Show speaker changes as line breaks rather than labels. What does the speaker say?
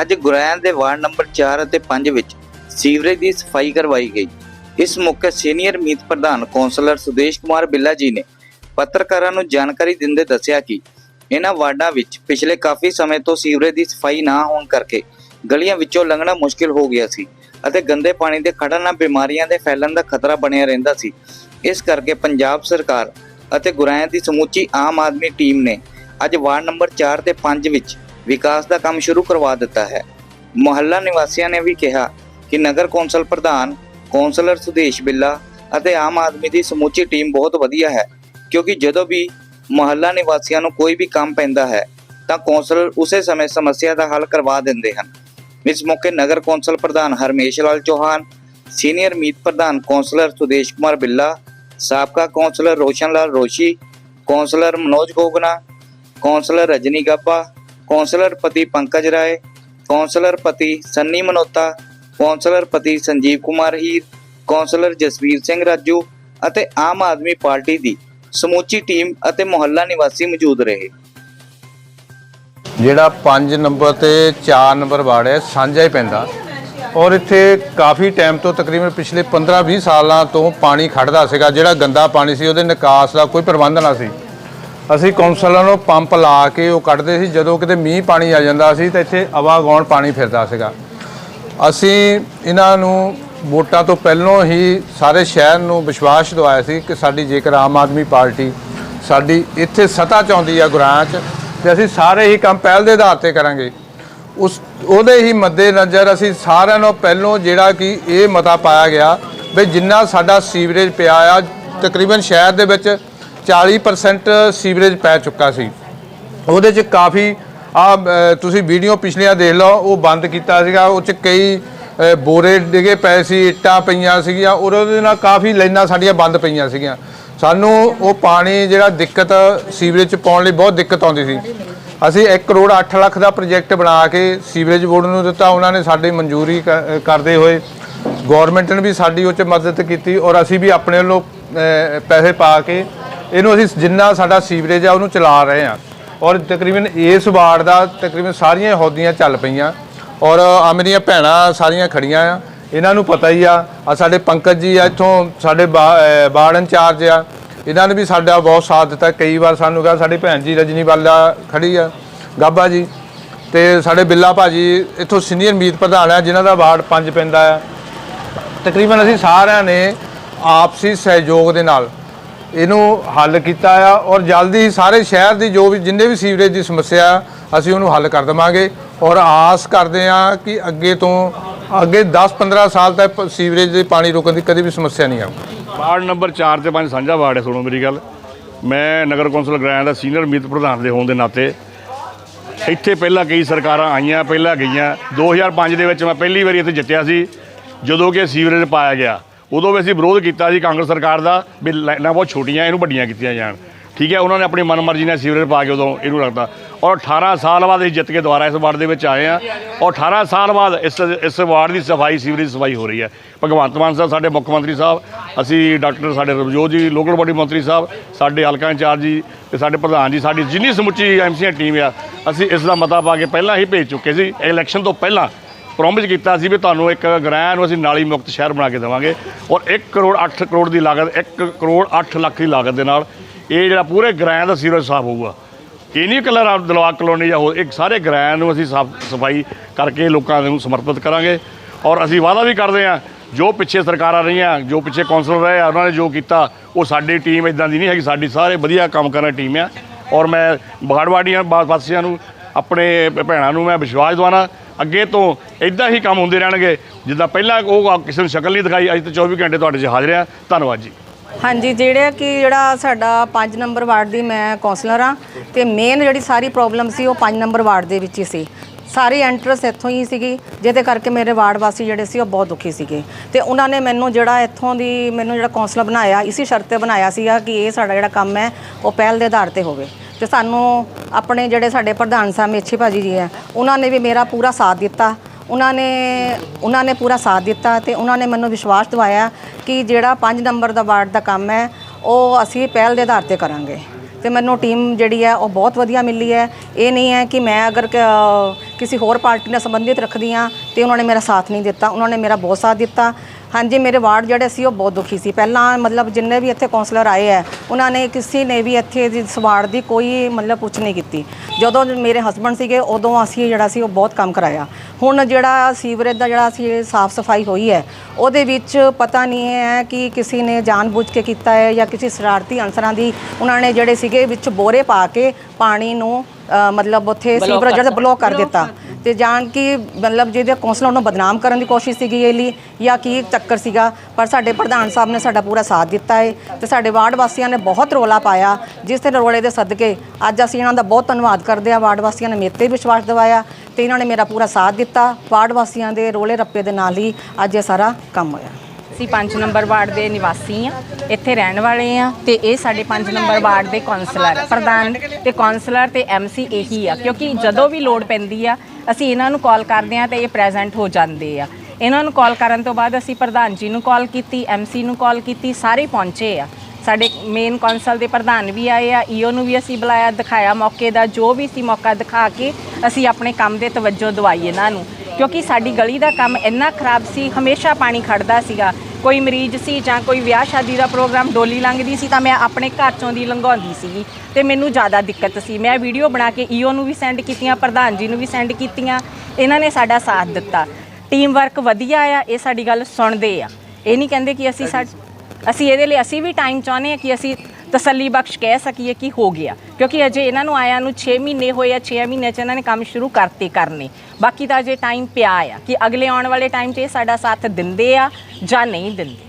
ਅੱਜ ਗੁਰੈਣ ਦੇ ward number 4 ਅਤੇ 5 ਵਿੱਚ ਸੀਵਰੇਜ ਦੀ ਸਫ਼ਾਈ ਕਰਵਾਈ ਗਈ। ਇਸ ਮੌਕੇ ਸੀਨੀਅਰ ਮੀਤ ਪ੍ਰਧਾਨ ਕੌਂਸਲਰ ਸੁਦੇਸ਼ ਕੁਮਾਰ ਬਿੱਲਾ ਜੀ ਨੇ ਪੱਤਰਕਾਰਾਂ ਨੂੰ ਜਾਣਕਾਰੀ ਦਿੰਦੇ ਦੱਸਿਆ ਕਿ ਇਹਨਾਂ ਵਾਰਡਾਂ ਵਿੱਚ ਪਿਛਲੇ ਕਾਫੀ ਸਮੇਂ ਤੋਂ ਸੀਵਰੇਜ ਦੀ ਸਫ਼ਾਈ ਨਾ ਹੋਣ ਕਰਕੇ ਗਲੀਆਂ ਵਿੱਚੋਂ ਲੰਘਣਾ ਮੁਸ਼ਕਿਲ ਹੋ ਗਿਆ ਸੀ ਅਤੇ ਗੰਦੇ ਪਾਣੀ ਦੇ ਖੜਨ ਨਾਲ ਬਿਮਾਰੀਆਂ ਦੇ ਫੈਲਣ ਦਾ ਖਤਰਾ ਬਣਿਆ ਰਹਿੰਦਾ ਸੀ। ਇਸ ਕਰਕੇ ਪੰਜਾਬ ਸਰਕਾਰ ਅਤੇ ਗੁਰਾਇਆਂ ਦੀ ਸਮੁੱਚੀ ਆਮ ਆਦਮੀ ਟੀਮ ਨੇ ਅੱਜ ਵਾਰਡ ਨੰਬਰ 4 ਤੇ 5 ਵਿੱਚ ਵਿਕਾਸ ਦਾ ਕੰਮ ਸ਼ੁਰੂ ਕਰਵਾ ਦਿੱਤਾ ਹੈ। ਮੁਹੱਲਾ ਨਿਵਾਸੀਆਂ ਨੇ ਵੀ ਕਿਹਾ ਕਿ ਨਗਰ ਕੌਂਸਲ ਪ੍ਰਧਾਨ, ਕੌਂਸਲਰ ਸੁਦੇਸ਼ ਬਿੱਲਾ ਅਤੇ ਆਮ ਆਦਮੀ ਦੀ ਸਮੁੱਚੀ ਟੀਮ ਬਹੁਤ ਵਧੀਆ ਹੈ, ਕਿਉਂਕਿ ਜਦੋਂ ਵੀ ਮੁਹੱਲਾ ਨਿਵਾਸੀਆਂ ਨੂੰ ਕੋਈ ਵੀ ਕੰਮ ਪੈਂਦਾ ਹੈ, ਤਾਂ ਕੌਂਸਲਰ ਉਸੇ ਸਮੇਂ ਸਮੱਸਿਆ ਦਾ ਹੱਲ ਕਰਵਾ ਦਿੰਦੇ ਹਨ। ਇਸ ਮੌਕੇ ਨਗਰ ਕੌਂਸਲ ਪ੍ਰਧਾਨ ਹਰਮੇਸ਼ ਲਾਲ ਚੌਹਾਨ, ਸੀਨੀਅਰ ਮੀਤ ਪ੍ਰਧਾਨ ਕੌਂਸਲਰ ਸੁਦੇਸ਼ ਕੁਮਾਰ ਬਿੱਲਾ, ਸਾਬਕਾ councillor Roshan Lal Roshi, councillor Manoj Gogna, councillor Rajni Gabba councillor ਪਤੀ ਪੰਕਜ ਰਾਏ, ਕੌਂਸਲਰ ਪਤੀ ਸੰਨੀ ਮਨੋਤਾ, ਕੌਂਸਲਰ ਪਤੀ ਸੰਜੀਵ ਕੁਮਾਰ ਹੀਰ, ਕੌਂਸਲਰ ਜਸਵੀਰ ਸਿੰਘ ਰਾਜੂ ਅਤੇ ਆਮ ਆਦਮੀ ਪਾਰਟੀ ਦੀ ਸਮੁੱਚੀ ਟੀਮ ਅਤੇ ਮੁਹੱਲਾ ਨਿਵਾਸੀ ਮੌਜੂਦ ਰਹੇ।
ਜਿਹੜਾ 5 ਨੰਬਰ ਤੇ 4 ਨੰਬਰ ਵਾਰਡ ਹੈ, ਸਾਂਝਾ ਹੀ ਪੈਂਦਾ ਔਰ ਇੱਥੇ ਕਾਫੀ ਟਾਈਮ ਤੋਂ ਤਕਰੀਬਨ ਪਿਛਲੇ 15-20 ਸਾਲਾਂ ਤੋਂ ਪਾਣੀ ਖੜਦਾ ਸੀਗਾ, ਜਿਹੜਾ ਗੰਦਾ ਪਾਣੀ ਸੀ, ਉਹਦੇ ਨਿਕਾਸ ਦਾ ਕੋਈ ਪ੍ਰਬੰਧ ਨਾ ਸੀ। ਅਸੀਂ ਕੌਂਸਲਰਾਂ ਨੂੰ ਪੰਪ ਲਾ ਕੇ ਉਹ ਕੱਢਦੇ ਸੀ। ਜਦੋਂ ਕਿਤੇ ਮੀਂਹ ਪਾਣੀ ਆ ਜਾਂਦਾ ਸੀ ਤਾਂ ਇੱਥੇ ਆਵਾਗੌਣ ਪਾਣੀ ਫਿਰਦਾ ਸੀਗਾ। ਅਸੀਂ ਇਹਨਾਂ ਨੂੰ ਵੋਟਾਂ ਤੋਂ ਪਹਿਲਾਂ ਹੀ ਸਾਰੇ ਸ਼ਹਿਰ ਨੂੰ ਵਿਸ਼ਵਾਸ ਦਿਵਾਇਆ ਸੀ ਕਿ ਸਾਡੀ ਜੇਕਰ ਆਮ ਆਦਮੀ ਪਾਰਟੀ ਸਾਡੀ ਇੱਥੇ ਸੱਤਾ ਚਾਹੁੰਦੀ ਆ ਗੁਰਾਂ 'ਚ, ਤੇ ਅਸੀਂ ਸਾਰੇ ਹੀ ਕੰਮ ਪਹਿਲ ਦੇ ਆਧਾਰ ਤੇ ਕਰਾਂਗੇ। ਉਸ, ਉਹਦੇ ਹੀ ਮੱਦੇ ਨਜ਼ਰ ਅਸੀਂ ਸਾਰਿਆਂ ਨੂੰ ਪਹਿਲਾਂ ਜਿਹੜਾ ਕਿ ਇਹ ਮਤਾ ਪਾਇਆ ਗਿਆ ਵੀ ਜਿੰਨਾ ਸਾਡਾ ਸੀਵਰੇਜ ਪਿਆ ਆ, ਤਕਰੀਬਨ ਸ਼ਹਿਰ ਦੇ ਵਿੱਚ 40% ਸੀਵਰੇਜ ਪੈ ਚੁੱਕਾ ਸੀ। ਉਹਦੇ 'ਚ ਕਾਫੀ ਆ ਤੁਸੀਂ ਵੀਡੀਓ ਪਿਛਲੀਆਂ ਦੇਖ ਲਓ, ਉਹ ਬੰਦ ਕੀਤਾ ਸੀਗਾ, ਉਹ 'ਚ ਕਈ ਬੋਰੇ ਡਿਗੇ ਪਏ ਸੀ, ਇੱਟਾਂ ਪਈਆਂ ਸੀਗੀਆਂ, ਔਰ ਉਹਦੇ ਨਾਲ ਕਾਫੀ ਲਾਈਨਾਂ ਸਾਡੀਆਂ ਬੰਦ ਪਈਆਂ ਸੀਗੀਆਂ। ਸਾਨੂੰ ਉਹ ਪਾਣੀ ਜਿਹੜਾ ਦਿੱਕਤ ਸੀਵਰੇਜ 'ਚ ਪਾਉਣ ਲਈ ਬਹੁਤ ਦਿੱਕਤ ਆਉਂਦੀ ਸੀ। ਅਸੀਂ 1 ਕਰੋੜ 8 ਲੱਖ ਦਾ ਪ੍ਰੋਜੈਕਟ ਬਣਾ ਕੇ ਸੀਵਰੇਜ ਬੋਰਡ ਨੂੰ ਦਿੱਤਾ, ਉਹਨਾਂ ਨੇ ਸਾਡੀ ਮਨਜ਼ੂਰੀ ਕ- ਕਰਦੇ ਹੋਏ। ਗਵਰਨਮੈਂਟ ਨੇ ਵੀ ਸਾਡੀ ਉਹ 'ਚ ਮਦਦ ਕੀਤੀ, ਔਰ ਅਸੀਂ ਵੀ ਆਪਣੇ ਵੱਲੋਂ ਪੈਸੇ ਪਾ ਕੇ ਇਹਨੂੰ ਅਸੀਂ ਜਿੰਨਾ ਸਾਡਾ ਸੀਵਰੇਜ ਆ ਉਹਨੂੰ ਚਲਾ ਰਹੇ ਹਾਂ। ਔਰ ਤਕਰੀਬਨ ਇਸ ਵਾਰਡ ਦਾ ਤਕਰੀਬਨ ਸਾਰੀਆਂ ਹੌਦੀਆਂ ਚੱਲ ਪਈਆਂ। ਔਰ ਆ ਮੇਰੀਆਂ ਭੈਣਾਂ ਸਾਰੀਆਂ ਖੜੀਆਂ ਆ। ਇਹਨਾਂ ਨੂੰ ਪਤਾ ਹੀ ਆ ਆ ਸਾਡੇ ਪੰਕਜ ਜੀ ਆ, ਇੱਥੋਂ ਸਾਡੇ ਬਾ- ਵਾਰਡ ਇੰਚਾਰਜ ਆ। ਇਹਨਾਂ ਨੇ ਵੀ ਸਾਡਾ ਬਹੁਤ ਸਾਥ ਦਿੱਤਾ। ਕਈ ਵਾਰ ਸਾਨੂੰ ਕਿਹਾ, ਸਾਡੀ ਭੈਣ ਜੀ ਰਜਨੀ ਵਾਲਾ ਖੜੀ ਆ, ਗਾਬਾ ਜੀ। ਤੇ ਸਾਡੇ ਬਿੱਲਾ ਭਾਜੀ ਇੱਥੋਂ ਸੀਨੀਅਰ ਮੀਤ ਪ੍ਰਧਾਨ ਆ, ਜਿਨ੍ਹਾਂ ਦਾ ਵਾਰਡ 5 ਪੈਂਦਾ ਆ। ਤਕਰੀਬਨ ਅਸੀਂ ਸਾਰਿਆਂ ਨੇ ਆਪਸੀ ਸਹਿਯੋਗ ਦੇ ਨਾਲ ਇਹਨੂੰ ਹੱਲ ਕੀਤਾ ਆ ਔਰ ਜਲਦੀ ਹੀ ਸਾਰੇ ਸ਼ਹਿਰ ਦੀ ਜੋ ਵੀ ਜਿੰਨੇ ਵੀ ਸੀਵਰੇਜ ਦੀ ਸਮੱਸਿਆ ਅਸੀਂ ਉਹਨੂੰ ਹੱਲ ਕਰ ਦੇਵਾਂਗੇ। ਔਰ ਆਸ ਕਰਦੇ ਆ ਕਿ ਅੱਗੇ ਤੋਂ ਅੱਗੇ 10-15 ਸਾਲ ਤੱਕ ਸੀਵਰੇਜ ਦੇ ਪਾਣੀ ਰੋਕਣ ਦੀ ਕਦੇ ਵੀ ਸਮੱਸਿਆ ਨਹੀਂ ਆਊਗੀ।
ਵਾਰਡ ਨੰਬਰ 4 ਤੇ 5 ਸਾਂਝਾ ਵਾਰਡ ਹੈ, ਸੁਣੋ ਮੇਰੀ ਗੱਲ। ਮੈਂ ਨਗਰ ਕੌਂਸਲ ਗ੍ਰਾਂ ਦਾ ਸੀਨੀਅਰ ਮੀਤ ਪ੍ਰਧਾਨ ਦੇ ਹੋਣ ਦੇ ਨਾਤੇ ਇੱਥੇ ਪਹਿਲਾਂ ਕਈ ਸਰਕਾਰਾਂ ਆਈਆਂ, ਪਹਿਲਾਂ ਗਈਆਂ। 2005 ਦੇ ਵਿੱਚ ਮੈਂ ਪਹਿਲੀ ਵਾਰੀ ਇੱਥੇ ਜਿੱਤਿਆ ਸੀ, ਜਦੋਂ ਕਿ ਸੀਵਰੇਜ ਪਾਇਆ ਗਿਆ। ਉਦੋਂ ਵੀ ਅਸੀਂ ਵਿਰੋਧ ਕੀਤਾ ਸੀ ਕਾਂਗਰਸ ਸਰਕਾਰ ਦਾ ਵੀ ਲਾਈਨਾਂ ਬਹੁਤ ਛੋਟੀਆਂ, ਇਹਨੂੰ ਵੱਡੀਆਂ ਕੀਤੀਆਂ ਜਾਣ। ਠੀਕ ਹੈ, ਉਹਨਾਂ ਨੇ ਆਪਣੀ ਮਨਮਰਜ਼ੀ ਨਾਲ ਸੀਵਰੇਜ ਪਾ ਕੇ ਉਦੋਂ ਇਹਨੂੰ ਰੱਖਤਾ। ਔਰ 18 ਸਾਲ ਬਾਅਦ ਅਸੀਂ ਜਿੱਤ ਕੇ ਦੁਬਾਰਾ ਇਸ ਵਾਰਡ ਦੇ ਵਿੱਚ ਆਏ ਆ ਔਰ 18 ਸਾਲ ਬਾਅਦ ਇਸ ਇਸ ਵਾਰਡ ਦੀ ਸਫ਼ਾਈ, ਸੀਵਰੇਜ ਸਫ਼ਾਈ ਹੋ ਰਹੀ ਹੈ। ਭਗਵੰਤ ਮਾਨ ਸਾਹਿਬ ਸਾਡੇ ਮੁੱਖ ਮੰਤਰੀ ਸਾਹਿਬ, ਅਸੀਂ ਡਾਕਟਰ ਸਾਡੇ ਰਵਜੋਤ ਜੀ, ਲੋਕਲ ਬੋਡੀ ਮੰਤਰੀ ਸਾਹਿਬ, ਸਾਡੇ ਹਲਕਾ ਇੰਚਾਰਜ ਜੀ ਤੇ ਸਾਡੇ ਪ੍ਰਧਾਨ ਜੀ, ਸਾਡੀ ਜਿੰਨੀ ਸਮੁੱਚੀ ਐਮਸੀਆ ਟੀਮ ਆ, ਅਸੀਂ ਇਸ ਦਾ ਮਤਾ ਪਾ ਕੇ ਪਹਿਲਾਂ ਹੀ ਭੇਜ ਚੁੱਕੇ ਸੀ। ਇਲੈਕਸ਼ਨ ਤੋਂ ਪਹਿਲਾਂ ਪ੍ਰੋਮਿਸ ਕੀਤਾ ਸੀ ਵੀ ਤੁਹਾਨੂੰ ਇੱਕ ਗ੍ਰਾਂ ਨੂੰ ਅਸੀਂ ਨਾਲੀ ਮੁਕਤ ਸ਼ਹਿਰ ਬਣਾ ਕੇ ਦੇਵਾਂਗੇ। ਔਰ 1 ਕਰੋੜ 8 ਕਰੋੜ ਦੀ ਲਾਗਤ 1 ਕਰੋੜ 8 ਲੱਖ ਦੀ ਲਾਗਤ ਦੇ ਨਾਲ ਇਹ ਜਿਹੜਾ ਪੂਰੇ ਗ੍ਰਾਂ ਦਾ ਸੀਵਰੇਜ ਸਾਫ਼ ਹੋਊਗਾ। ਇਹ ਨਹੀਂ ਇਕੱਲਾ ਰਾਮ ਕਲੋਨੀ ਜਾਂ ਹੋਰ, ਇੱਕ ਸਾਰੇ ਗ੍ਰਹਿ ਨੂੰ ਅਸੀਂ ਸਾਫ਼ ਸਫ਼ਾਈ ਕਰਕੇ ਲੋਕਾਂ ਨੂੰ ਸਮਰਪਿਤ ਕਰਾਂਗੇ। ਔਰ ਅਸੀਂ ਵਾਅਦਾ ਵੀ ਕਰਦੇ ਹਾਂ, ਜੋ ਪਿੱਛੇ ਸਰਕਾਰਾਂ ਰਹੀਆਂ, ਜੋ ਪਿੱਛੇ ਕੌਂਸਲਰ ਰਹੇ ਆ, ਉਹਨਾਂ ਨੇ ਜੋ ਕੀਤਾ, ਉਹ ਸਾਡੀ ਟੀਮ ਇਦਾਂ ਦੀ ਨਹੀਂ ਹੈਗੀ, ਸਾਡੀ ਸਾਰੇ ਵਧੀਆ ਕੰਮ ਕਰਨ ਟੀਮ ਆ। ਔਰ ਮੈਂ ਬਗੜਵਾੜੀਆਂ ਵਾਸੀਆਂ ਨੂੰ, ਆਪਣੇ ਭੈਣਾਂ ਨੂੰ ਮੈਂ ਵਿਸ਼ਵਾਸ ਦਵਾਨਾ ਅੱਗੇ ਤੋਂ ਇਦਾਂ ਹੀ ਕੰਮ ਹੁੰਦੇ ਰਹਿਣਗੇ, ਜਿੱਦਾਂ ਪਹਿਲਾਂ ਉਹ ਕਿਸੇ ਨੂੰ ਸ਼ਕਲ ਨਹੀਂ ਦਿਖਾਈ, ਅੱਜ ਤੋਂ 24 ਘੰਟੇ ਤੁਹਾਡੇ 'ਚ ਹਾਜ਼ਰ ਆ। ਧੰਨਵਾਦ ਜੀ।
ਹਾਂਜੀ, ਜਿਹੜੇ ਕਿ ਜਿਹੜਾ ਸਾਡਾ 5 ਨੰਬਰ ਵਾਰਡ ਦੀ ਮੈਂ ਕਾਉਂਸਲਰ ਆ ਤੇ ਮੇਨ ਜਿਹੜੀ ਸਾਰੀ ਪ੍ਰੋਬਲਮ ਸੀ, ਉਹ 5 ਨੰਬਰ ਵਾਰਡ ਦੇ ਵਿੱਚ ਹੀ ਸੀ। ਸਾਰੀ ਐਂਟਰਸ ਇੱਥੋਂ ਹੀ ਸੀਗੀ, ਜਿਹਦੇ ਕਰਕੇ ਮੇਰੇ ਵਾਰਡ ਵਾਸੀ ਜਿਹੜੇ ਸੀ, ਉਹ ਬਹੁਤ ਦੁਖੀ ਸੀਗੇ। ਤੇ ਉਹਨਾਂ ਨੇ ਮੈਨੂੰ ਜਿਹੜਾ ਇੱਥੋਂ ਦੀ, ਮੈਨੂੰ ਜਿਹੜਾ ਕਾਉਂਸਲਰ ਬਣਾਇਆ, ਇਸੇ ਸ਼ਰਤ ਤੇ ਬਣਾਇਆ ਸੀਗਾ ਕਿ ਇਹ ਸਾਡਾ ਜਿਹੜਾ ਕੰਮ ਹੈ, ਉਹ ਪਹਿਲ ਦੇ ਆਧਾਰ ਤੇ ਹੋਵੇ। ਤੇ ਸਾਨੂੰ ਆਪਣੇ ਜਿਹੜੇ ਸਾਡੇ ਪ੍ਰਧਾਨ ਸਾਹਿਬ ਮੇਛੀ ਭਾਜੀ ਜੀ ਹੈ, ਉਹਨਾਂ ਨੇ ਵੀ ਮੇਰਾ ਪੂਰਾ ਸਾਥ ਦਿੱਤਾ। ਉਹਨਾਂ ਨੇ ਉਹਨਾਂ ਨੇ ਪੂਰਾ ਸਾਥ ਦਿੱਤਾ ਤੇ ਉਹਨਾਂ ਨੇ ਮੈਨੂੰ ਵਿਸ਼ਵਾਸ ਦਿਵਾਇਆ ਕਿ ਜਿਹੜਾ 5 ਨੰਬਰ ਦਾ ਵਾਰਡ ਦਾ ਕੰਮ ਹੈ, ਉਹ ਅਸੀਂ ਪਹਿਲ ਦੇ ਆਧਾਰ ਤੇ ਕਰਾਂਗੇ। ਤੇ ਮੈਨੂੰ ਟੀਮ ਜਿਹੜੀ ਹੈ, ਉਹ ਬਹੁਤ ਵਧੀਆ ਮਿਲੀ ਹੈ। ਇਹ ਨਹੀਂ ਹੈ ਕਿ ਮੈਂ ਅਗਰ ਕਿਸੇ ਹੋਰ ਪਾਰਟੀ ਨਾਲ ਸੰਬੰਧਿਤ ਰੱਖਦੀ ਹਾਂ ਤੇ ਉਹਨਾਂ ਨੇ ਮੇਰਾ ਸਾਥ ਨਹੀਂ ਦਿੱਤਾ। ਉਹਨਾਂ ਨੇ ਮੇਰਾ ਬਹੁਤ ਸਾਥ ਦਿੱਤਾ। ਹਾਂਜੀ, ਮੇਰੇ ਵਾਰਡ ਜਿਹੜੇ ਸੀ, ਉਹ ਬਹੁਤ ਦੁਖੀ ਸੀ। ਪਹਿਲਾਂ ਮਤਲਬ ਜਿੰਨੇ ਵੀ ਇੱਥੇ ਕਾਉਂਸਲਰ ਆਏ ਹੈ, ਉਹਨਾਂ ਨੇ ਕਿਸੇ ਨੇ ਵੀ ਇੱਥੇ ਇਸ ਵਾਰਡ ਦੀ ਕੋਈ ਮਤਲਬ ਪੁੱਛ ਨਹੀਂ ਕੀਤੀ। ਜਦੋਂ ਮੇਰੇ ਹਸਬੰਡ ਸੀਗੇ, ਉਦੋਂ ਅਸੀਂ ਜਿਹੜਾ ਸੀ, ਉਹ ਬਹੁਤ ਕੰਮ ਕਰਾਇਆ। ਹੁਣ ਜਿਹੜਾ ਸੀਵਰੇਜ ਦਾ ਜਿਹੜਾ ਸੀ, ਸਾਫ਼ ਸਫ਼ਾਈ ਹੋਈ ਹੈ, ਉਹਦੇ ਵਿੱਚ ਪਤਾ ਨਹੀਂ ਹੈ ਕਿ ਕਿਸੇ ਨੇ ਜਾਣਬੁੱਝ ਕੇ ਕੀਤਾ ਹੈ ਜਾਂ ਕਿਸੇ ਸ਼ਰਾਰਤੀ ਅਨਸਰਾਂ ਦੀ ਉਹਨਾਂ ਨੇ ਜਿਹੜੇ ਸੀਗੇ ਵਿੱਚ ਬੋਰੇ ਪਾ ਕੇ ਪਾਣੀ ਨੂੰ ਅ, ਮਤਲਬ ਉੱਥੇ ਸੀਵਰੇਜ ਜਿਹੜਾ ਬਲੌਕ ਕਰ ਦਿੱਤਾ। ਤੇ ਜਾਣ ਕਿ ਮਤਲਬ ਜਿਹਦੇ ਕੌਂਸਲਰ ਨੂੰ ਬਦਨਾਮ ਕਰਨ ਦੀ ਕੋਸ਼ਿਸ਼ ਸੀਗੀ ਇਹ ਲਈ ਜਾਂ ਕੀ ਚੱਕਰ ਸੀਗਾ ਪਰ ਸਾਡੇ ਪ੍ਰਧਾਨ ਸਾਹਿਬ ਨੇ ਸਾਡਾ ਪੂਰਾ ਸਾਥ ਦਿੱਤਾ ਹੈ ਤੇ ਸਾਡੇ ਵਾਰਡ ਵਾਸੀਆਂ ਨੇ ਬਹੁਤ ਰੋਲਾ ਪਾਇਆ। ਜਿਸ ਤੇ ਰੋਲੇ ਦੇ ਸਦਕੇ ਅੱਜ ਅਸੀਂ ਇਹਨਾਂ ਦਾ ਬਹੁਤ ਧੰਨਵਾਦ ਕਰਦੇ ਹਾਂ। ਵਾਰਡ ਵਾਸੀਆਂ ਨੇ ਮੇਰੇ ਤੇ ਵਿਸ਼ਵਾਸ ਦਿਵਾਇਆ ਤੇ ਇਹਨਾਂ ਨੇ ਮੇਰਾ ਪੂਰਾ ਸਾਥ ਦਿੱਤਾ। ਵਾਰਡ ਵਾਸੀਆਂ ਦੇ ਰੋਲੇ ਰੱਪੇ ਦੇ ਨਾਲ ਹੀ ਅੱਜ ਇਹ ਸਾਰਾ ਕੰਮ ਹੋਇਆ।
ਅਸੀਂ 5 ਨੰਬਰ ਵਾਰਡ ਦੇ ਨਿਵਾਸੀ ਆ ਇੱਥੇ ਰਹਿਣ ਵਾਲੇ ਆ ਤੇ ਇਹ ਸਾਡੇ 5 ਨੰਬਰ ਵਾਰਡ ਦੇ ਕਾਉਂਸਲਰ ਪ੍ਰਧਾਨ ਤੇ ਕਾਉਂਸਲਰ ਤੇ ਐਮਸੀ ਇਹੀ ਆ, ਕਿਉਂਕਿ ਜਦੋਂ ਵੀ ਲੋੜ ਪੈਂਦੀ ਆ, ਅਸੀਂ ਇਹਨਾਂ ਨੂੰ ਕਾਲ ਕਰਦੇ ਆ ਤੇ ਇਹ ਪ੍ਰੈਜ਼ੈਂਟ ਹੋ ਜਾਂਦੇ ਆ। ਇਹਨਾਂ ਨੂੰ ਕਾਲ ਕਰਨ ਤੋਂ ਬਾਅਦ ਅਸੀਂ ਪ੍ਰਧਾਨ ਜੀ ਨੂੰ ਕਾਲ ਕੀਤੀ ਐਮਸੀ ਨੂੰ ਕਾਲ ਕੀਤੀ, ਸਾਰੇ ਪਹੁੰਚੇ ਆ। ਸਾਡੇ ਮੇਨ ਕੌਂਸਲ ਦੇ ਪ੍ਰਧਾਨ ਵੀ ਆਏ ਆ ਈਓ ਨੂੰ ਵੀ ਅਸੀਂ ਬੁਲਾਇਆ, ਦਿਖਾਇਆ ਮੌਕੇ ਦਾ, ਜੋ ਵੀ ਸੀ ਮੌਕਾ ਦਿਖਾ ਕੇ ਅਸੀਂ ਆਪਣੇ ਕੰਮ ਦੇ ਤਵੱਜੋ ਦਵਾਈ ਇਹਨਾਂ ਨੂੰ। ਕਿਉਂਕਿ ਸਾਡੀ ਗਲੀ ਦਾ ਕੰਮ ਇੰਨਾ ਖਰਾਬ ਸੀ, ਹਮੇਸ਼ਾ ਪਾਣੀ ਖੜਦਾ ਸੀਗਾ। ਕੋਈ ਮਰੀਜ਼ ਸੀ ਜਾਂ ਕੋਈ ਵਿਆਹ ਸ਼ਾਦੀ ਦਾ ਪ੍ਰੋਗਰਾਮ ਡੋਲੀ ਲੰਘਦੀ ਸੀ ਤਾਂ ਮੈਂ ਆਪਣੇ ਘਰ ਚੋਂ ਦੀ ਲੰਘਾਉਂਦੀ ਸੀਗੀ ਤੇ ਮੈਨੂੰ ਜ਼ਿਆਦਾ ਦਿੱਕਤ ਸੀ। ਮੈਂ ਵੀਡੀਓ ਬਣਾ ਕੇ ਈਓ ਨੂੰ ਵੀ ਸੈਂਡ ਕੀਤੀਆਂ, ਪ੍ਰਧਾਨ ਜੀ ਨੂੰ ਵੀ ਸੈਂਡ ਕੀਤੀਆਂ। ਇਹਨਾਂ ਨੇ ਸਾਡਾ ਸਾਥ ਦਿੱਤਾ। ਟੀਮ ਵਰਕ ਵਧੀਆ ਆ, ਇਹ ਸਾਡੀ ਗੱਲ ਸੁਣਦੇ ਆ। ਇਹ ਨਹੀਂ ਕਹਿੰਦੇ ਕਿ ਅਸੀਂ ਸਾ ਅਸੀਂ ਇਹਦੇ ਲਈ ਅਸੀਂ ਵੀ ਟਾਈਮ ਚਾਹੁੰਦੇ ਹਾਂ ਕਿ ਅਸੀਂ ਤਸੱਲੀ ਬਖਸ਼ ਕਹਿ ਸਕੀਏ ਕਿ ਹੋ ਗਿਆ। ਕਿਉਂਕਿ ਅਜੇ ਇਹਨਾਂ ਨੂੰ ਆਇਆ ਨੂੰ 6 ਮਹੀਨੇ ਹੋਏ ਆ 6 ਮਹੀਨੇ ਚ ਇਹਨਾਂ ਨੇ ਕੰਮ ਸ਼ੁਰੂ ਕਰਤੇ ਕਰਨੇ। ਬਾਕੀ ਤਾਂ ਅਜੇ ਟਾਈਮ ਪਿਆ ਆ ਕਿ ਅਗਲੇ ਆਉਣ ਵਾਲੇ ਟਾਈਮ 'ਚ ਇਹ ਸਾਡਾ ਸਾਥ ਦਿੰਦੇ ਆ ਜਾਂ ਨਹੀਂ ਦਿੰਦੇ।